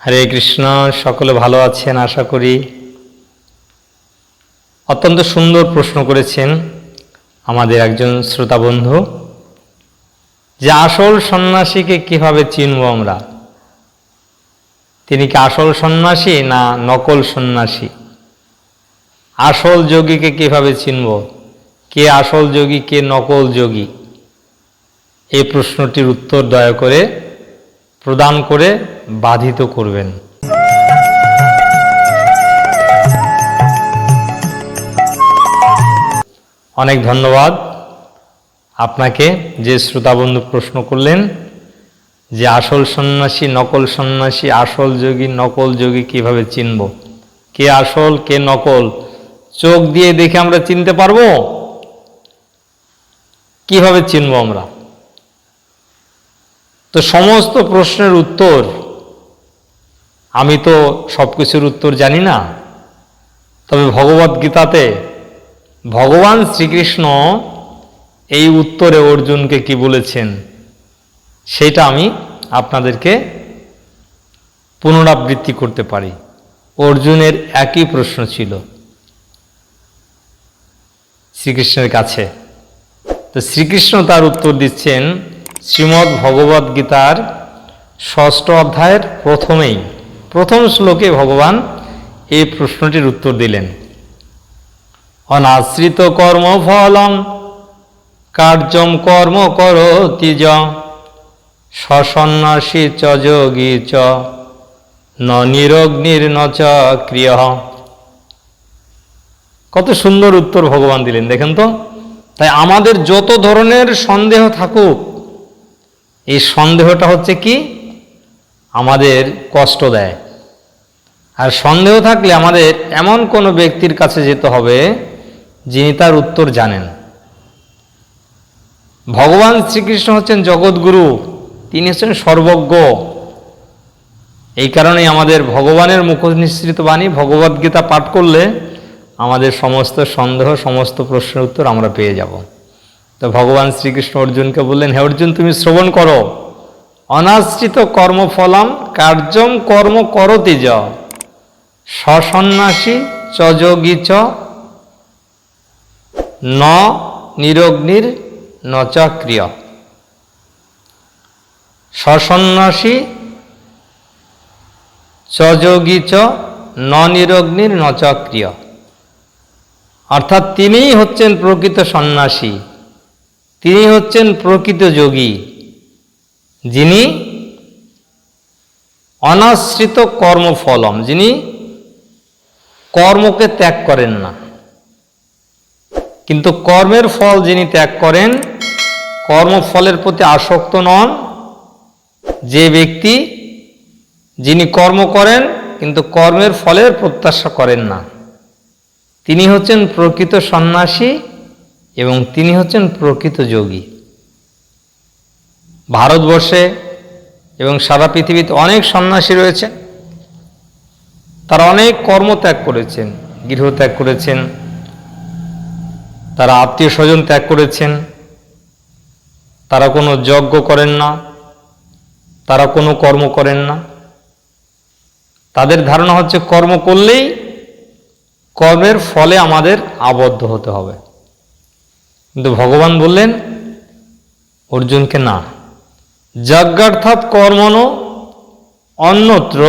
হরে কৃষ্ণ, সকলে ভালো আছেন, আশা করি। অত্যন্ত সুন্দর প্রশ্ন করেছেন আমাদের একজন শ্রোতা বন্ধু, যে আসল সন্ন্যাসীকে কীভাবে চিনব আমরা? তিনি কি আসল সন্ন্যাসী না নকল সন্ন্যাসী? আসল যোগীকে কীভাবে চিনব? কে আসল যোগী, কে নকল যোগী? এই প্রশ্নটির উত্তর দয়া করে প্রদান করে বাধিত করবেন। অনেক ধন্যবাদ। আপনাকে যে শ্রোতাবন্ধু প্রশ্ন করলেন, যে আসল সন্ন্যাসী, নকল সন্ন্যাসী, আসল যোগী, নকল যোগী কীভাবে চিনব? কে আসল, কে নকল? চোখ দিয়ে দেখে আমরা চিনতে পারব? কীভাবে চিনব আমরা? তো সমস্ত প্রশ্নের উত্তর, আমি তো সব কিছুর উত্তর জানি না। তবে ভগবত গীতাতে ভগবান শ্রীকৃষ্ণ এই উত্তরে অর্জুনকে কি বলেছেন, সেটা আমি আপনাদেরকে পুনরাবৃত্তি করতে পারি। অর্জুনের একই প্রশ্ন ছিল শ্রীকৃষ্ণের কাছে। তো শ্রীকৃষ্ণ তার উত্তর দিচ্ছেন শ্রীমদ্ ভগবদ গীতার ষষ্ঠ অধ্যায়ের প্রথমেই, প্রথম শ্লোকে ভগবান এই প্রশ্নটির উত্তর দিলেন। অনাশ্রিত কর্মফলম কার্যম কর্ম করতি য সসন্ন্যাসী চ যোগী চ, ন নিরগ্নির ন চ ক্রিয়। কত সুন্দর উত্তর ভগবান দিলেন, দেখেন তো? তাই আমাদের যত ধরনের সন্দেহ থাকুক এই সন্দেহটা হচ্ছে কি? আমাদের কষ্ট দেয়। আর সন্দেহ থাকলে আমাদের এমন কোনো ব্যক্তির কাছে যেতে হবে যিনি তার উত্তর জানেন। ভগবান শ্রীকৃষ্ণ হচ্ছেন জগৎগুরু, তিনি হচ্ছেন সর্বজ্ঞ। এই কারণেই আমাদের ভগবানের মুখনিসৃত বাণী, ভগবদ্গীতা পাঠ করলে আমাদের সমস্ত সন্দেহ, সমস্ত প্রশ্নের উত্তর আমরা পেয়ে যাব। তো ভগবান শ্রীকৃষ্ণ অর্জুনকে বললেন, হে অর্জুন, তুমি শ্রবণ করো। অনাশ্রিত কর্মফলাম, কার্যম কর্ম করতি য সসন্ন্যাসী চযোগী চ। ন নিরগ্নির নচক্রিয় সসন্ন্যাসী চযোগী চ, ন নিরগ্নির নচক্রিয় অর্থাৎ তিনিই হচ্ছেন প্রকৃত সন্ন্যাসী। তিনি হচ্ছেন প্রকৃত যোগী, যিনি অনাশ্রিত কর্মফলম, যিনি কর্মকে ত্যাগ করেন না। কিন্তু কর্মের ফল যিনি ত্যাগ করেন, কর্মফলের প্রতি আসক্ত নন। যে ব্যক্তি যিনি কর্ম করেন, কিন্তু কর্মের ফলের প্রত্যাশা করেন না। তিনি হচ্ছেন প্রকৃত সন্ন্যাসী এবং তিনি হচ্ছেন প্রকৃত যোগী। ভারতবর্ষে এবং সারা পৃথিবীতে অনেক সন্ন্যাসী রয়েছেন। তারা অনেক কর্ম ত্যাগ করেছেন গৃহ ত্যাগ করেছেন। তারা আত্মীয় স্বজন ত্যাগ করেছেন। তারা কোনো যজ্ঞ করেন না। তারা কোনো কর্ম করেন না। তাদের ধারণা হচ্ছে কর্ম করলেই কর্মের ফলে আমাদের আবদ্ধ হতে হবে। কিন্তু ভগবান বললেন, অর্জুনকে না। যজ্ঞার্থাৎ কর্মণ অন্যত্র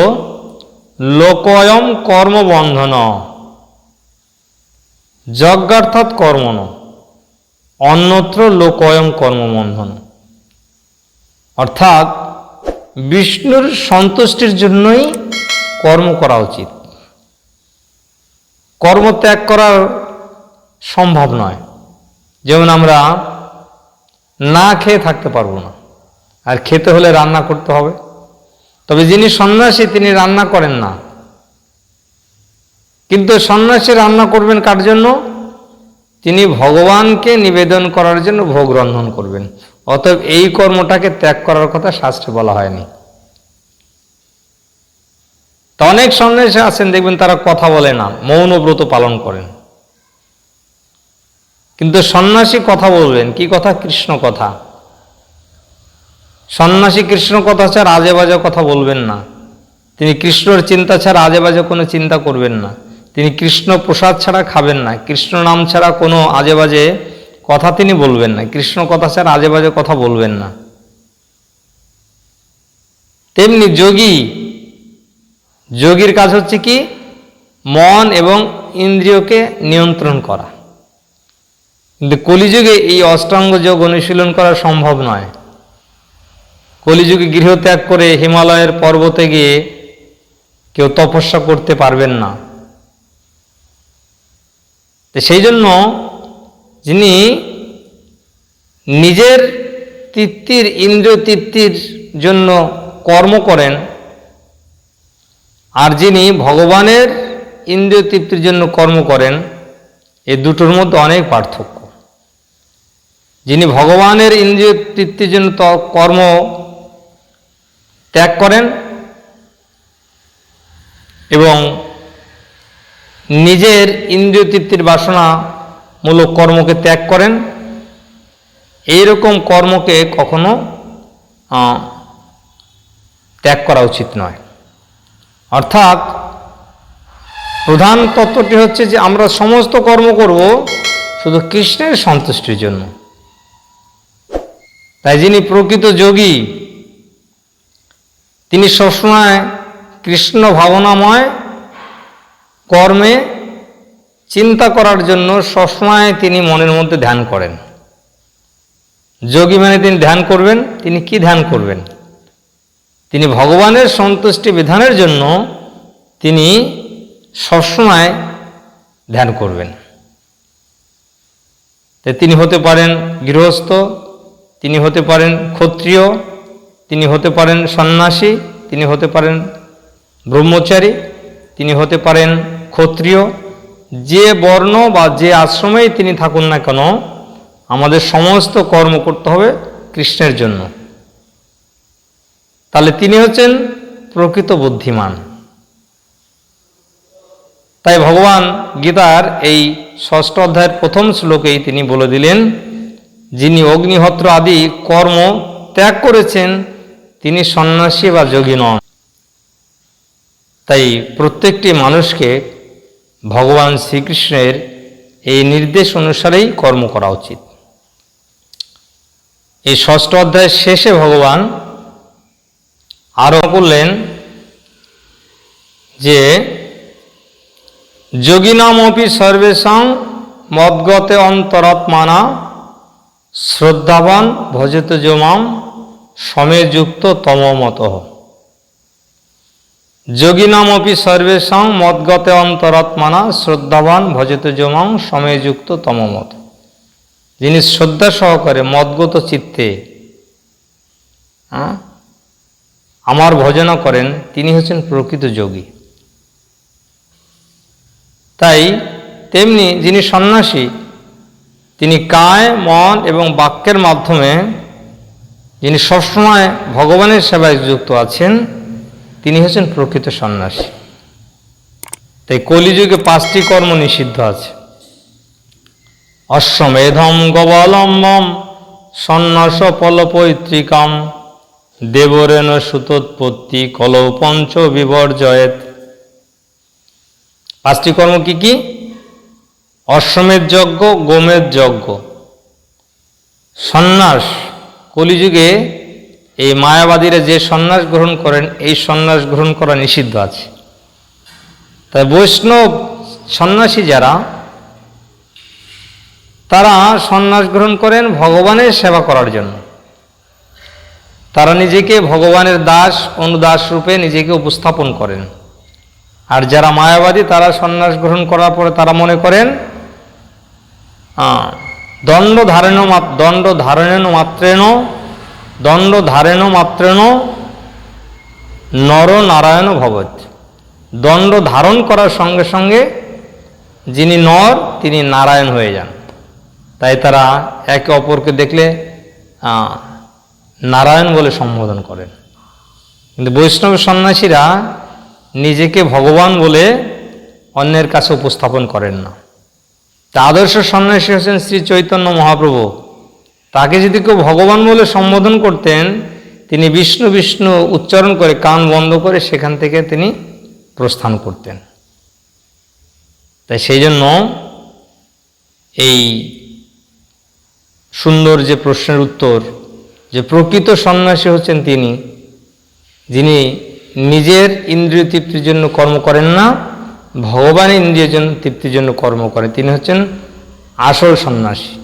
লোকয়ম কর্মবন্ধন। যজ্ঞার্থাৎ কর্মণ অন্যত্র লোকয়ম কর্মবন্ধন। অর্থাৎ বিষ্ণুর সন্তুষ্টির জন্যই কর্ম করা উচিত। কর্ম ত্যাগ করার সম্ভব নয়। যেমন আমরা না খেয়ে থাকতে পারব না। আর খেতে হলে রান্না করতে হবে। তবে যিনি সন্ন্যাসী, তিনি রান্না করেন না। কিন্তু সন্ন্যাসী রান্না করবেন কার জন্য? তিনি ভগবানকে নিবেদন করার জন্য ভোগ রন্ধন করবেন। অতএব এই কর্মটাকে ত্যাগ করার কথা শাস্ত্রে বলা হয়নি। তো অনেক সন্ন্যাসী আছেন, দেখবেন তারা কথা বলে না মৌন ব্রত পালন করেন। কিন্তু সন্ন্যাসী কথা বলবেন, কি কথা? কৃষ্ণ কথা। সন্ন্যাসী কৃষ্ণ কথা ছাড়া আজে বাজে কথা বলবেন না। তিনি কৃষ্ণর চিন্তা ছাড়া আজে বাজে কোনো চিন্তা করবেন না। তিনি কৃষ্ণ প্রসাদ ছাড়া খাবেন না। কৃষ্ণ নাম ছাড়া কোনো আজে বাজে কথা তিনি বলবেন না। কৃষ্ণ কথা ছাড়া আজে বাজে কথা বলবেন না। তেমনি যোগী, যোগীর কাজ হচ্ছে কি? মন এবং ইন্দ্রিয়কে নিয়ন্ত্রণ করা। কিন্তু কলিযুগে এই অষ্টাঙ্গ যোগ অনুশীলন করা সম্ভব নয়। কলিযুগে গৃহত্যাগ করে হিমালয়ের পর্বতে গিয়ে কেউ তপস্যা করতে পারবেন না। তো সেই জন্য যিনি নিজের তৃপ্তির ইন্দ্রিয় তৃপ্তির জন্য কর্ম করেন, আর যিনি ভগবানের ইন্দ্রিয় তৃপ্তির জন্য কর্ম করেন, এ দুটোর মধ্যে অনেক পার্থক্য। যিনি ভগবানের ইন্দ্রিয় তৃপ্তির জন্য কর্ম ত্যাগ করেন এবং নিজের ইন্দ্রিয় তৃপ্তির বাসনামূলক কর্মকে ত্যাগ করেন, এইরকম কর্মকে কখনো ত্যাগ করা উচিত নয়। অর্থাৎ প্রধান তত্ত্বটি হচ্ছে যে আমরা সমস্ত কর্ম করব শুধু কৃষ্ণের সন্তুষ্টির জন্য। তাই যিনি প্রকৃত যোগী, তিনি সবসময় কৃষ্ণ ভাবনাময় কর্মে চিন্তা করার জন্য সবসময় তিনি মনের মধ্যে ধ্যান করেন। যোগী মানে তিনি ধ্যান করবেন, তিনি কি ধ্যান করবেন? তিনি ভগবানের সন্তুষ্টি বিধানের জন্য তিনি সবসময় ধ্যান করবেন। তিনি হতে পারেন গৃহস্থ তিনি হতে পারেন ক্ষত্রিয়, তিনি হতে পারেন সন্ন্যাসী, তিনি হতে পারেন ব্রহ্মচারী, তিনি হতে পারেন ক্ষত্রিয়। যে বর্ণ বা যে আশ্রমেই তিনি থাকুন না কেন, আমাদের সমস্ত কর্ম করতে হবে কৃষ্ণের জন্য। তাহলে তিনি হচ্ছেন প্রকৃত বুদ্ধিমান। তাই ভগবান গীতার এই ষষ্ঠ অধ্যায়ের প্রথম শ্লোকেই তিনি বলে দিলেন যিনি অগ্নিহত্র আদি কর্ম ত্যাগ করেছেন, তিনি সন্ন্যাসী বা যোগী নন। তাই প্রত্যেকটি মানুষকে ভগবান শ্রীকৃষ্ণের এই নির্দেশ অনুসারেই কর্ম করা উচিত। এই ষষ্ঠ অধ্যায়ের শেষে ভগবান আরও করলেন যে যোগিনামপি সর্বেশাং মদ্গতে অন্তরাত্মানা শ্রদ্ধাবান ভজত যমাম, সমেযুক্ত তমমত। যোগিনামপি সর্বেশাং মদ্গতে অন্তরাত্মানা, শ্রদ্ধাবান ভজত যমাং সমেযুক্ত তমমত। যিনি শ্রদ্ধা সহকারে মদগত চিত্তে আমার ভজনা করেন, তিনি হচ্ছেন প্রকৃত যোগী। তাই তেমনি যিনি সন্ন্যাসী তিনি কায়, মন এবং বাক্যের মাধ্যমে যিনি সবসময় ভগবানের সেবায় যুক্ত আছেন, তিনি হচ্ছেন প্রকৃত সন্ন্যাসী। তাই কলিযুগে পাঁচটি কর্ম নিষিদ্ধ আছে। অশ্বমেধম গবলম্বম, সন্ন্যাস পলপৈত্রিকাম দেবরেণ সুতোৎপত্তি কলৌ পঞ্চ বিবর্জয়েত। পাঁচটি কর্ম কি কি? অশ্বমেধ যজ্ঞ, গোমেধ যজ্ঞ। সন্ন্যাস, কলিযুগে এই মায়াবাদীরা যে সন্ন্যাস গ্রহণ করেন, এই সন্ন্যাস গ্রহণ করা নিষিদ্ধ আছে। তাই বৈষ্ণব সন্ন্যাসী যারা, তারা সন্ন্যাস গ্রহণ করেন ভগবানের সেবা করার জন্য। তারা নিজেকে ভগবানের দাস, অনুদাস রূপে নিজেকে উপস্থাপন করেন। আর যারা মায়াবাদী, তারা সন্ন্যাস গ্রহণ করার পরে তারা মনে করেন দণ্ড ধারেণ দণ্ড ধারণেন মাত্রেণ দণ্ড ধারেণ মাত্রেণ নর নারায়ণ ভগত দণ্ড ধারণ করার সঙ্গে সঙ্গে যিনি নর, তিনি নারায়ণ হয়ে যান। তাই তারা একে অপরকে দেখলে নারায়ণ বলে সম্বোধন করেন। কিন্তু বৈষ্ণব সন্ন্যাসীরা নিজেকে ভগবান বলে অন্যের কাছে উপস্থাপন করেন না। তা আদর্শ সন্ন্যাসী হচ্ছেন শ্রী চৈতন্য মহাপ্রভু। তাকে যদি কেউ ভগবান বলে সম্বোধন করতেন, তিনি বিষ্ণু বিষ্ণু উচ্চারণ করে কান বন্ধ করে সেখান থেকে তিনি প্রস্থান করতেন। তাই সেই জন্য এই সুন্দর যে প্রশ্নের উত্তর, যে প্রকৃত সন্ন্যাসী হচ্ছেন তিনি, যিনি নিজের ইন্দ্রিয় তৃপ্তির জন্য কর্ম করেন না ভগবান ইন্দ্রিয় তৃপ্তির জন্য কর্ম করেন। তিনি হচ্ছেন আসল সন্ন্যাসী।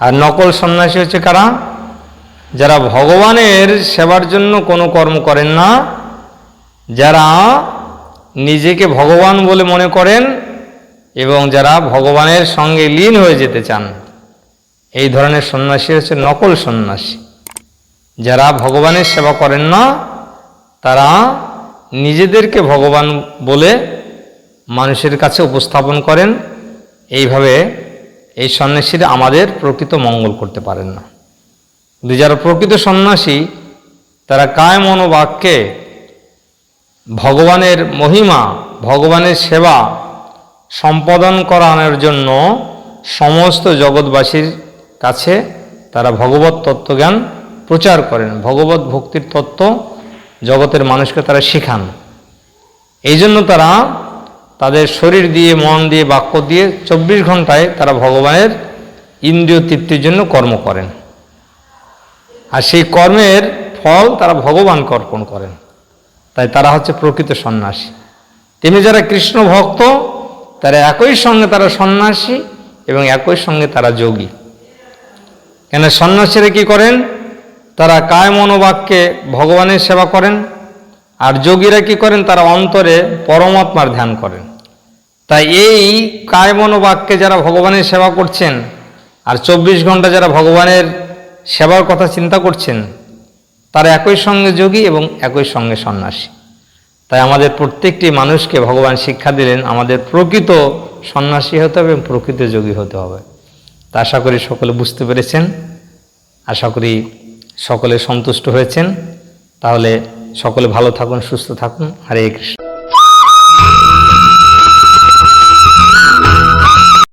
আর নকল সন্ন্যাসী হচ্ছে কারা? যারা ভগবানের সেবার জন্য কোনো কর্ম করেন না, যারা নিজেকে ভগবান বলে মনে করেন এবং যারা ভগবানের সঙ্গে লীন হয়ে যেতে চান। এই ধরনের সন্ন্যাসী হচ্ছে নকল সন্ন্যাসী। যারা ভগবানের সেবা করেন না, তারা নিজেদেরকে ভগবান বলে মানুষের কাছে উপস্থাপন করেন, এইভাবে এই সন্ন্যাসীরা আমাদের প্রকৃত মঙ্গল করতে পারেন না। কিন্তু যারা প্রকৃত সন্ন্যাসী, তারা কায় মনোবাক্যে ভগবানের মহিমা, ভগবানের সেবা সম্পাদন করানোর জন্য সমস্ত জগৎবাসীর কাছে তারা ভগবত তত্ত্বজ্ঞান প্রচার করেন। ভগবত ভক্তির তত্ত্ব জগতের মানুষকে তারা শেখান। এই জন্য তারা তাদের শরীর দিয়ে, মন দিয়ে, বাক্য দিয়ে চব্বিশ ঘন্টায় তারা ভগবানের ইন্দ্রিয় তৃপ্তির জন্য কর্ম করেন। আর সেই কর্মের ফল তারা ভগবানকে অর্পণ করেন। তাই তারা হচ্ছে প্রকৃত সন্ন্যাসী। তেমনি যারা কৃষ্ণ ভক্ত, তারা একই সঙ্গে তারা সন্ন্যাসী এবং একই সঙ্গে তারা যোগী। কেন সন্ন্যাসীরা কি করেন? তারা কায় মনোবাক্যে ভগবানের সেবা করেন। আর যোগীরা কি করেন? তারা অন্তরে পরমাত্মার ধ্যান করেন। তাই এই কায় মনোবাক্যে যারা ভগবানের সেবা করছেন আর চব্বিশ ঘণ্টা যারা ভগবানের সেবার কথা চিন্তা করছেন, তারা একই সঙ্গে যোগী এবং একই সঙ্গে সন্ন্যাসী। তাই আমাদের প্রত্যেকটি মানুষকে ভগবান শিক্ষা দিলেন, আমাদের প্রকৃত সন্ন্যাসী হতে হবে এবং প্রকৃত যোগী হতে হবে। তা আশা করি সকলে বুঝতে পেরেছেন। আশা করি সকলে সন্তুষ্ট হয়েছেন। তাহলে সকলে ভালো থাকুন, সুস্থ থাকুন। হরে কৃষ্ণ।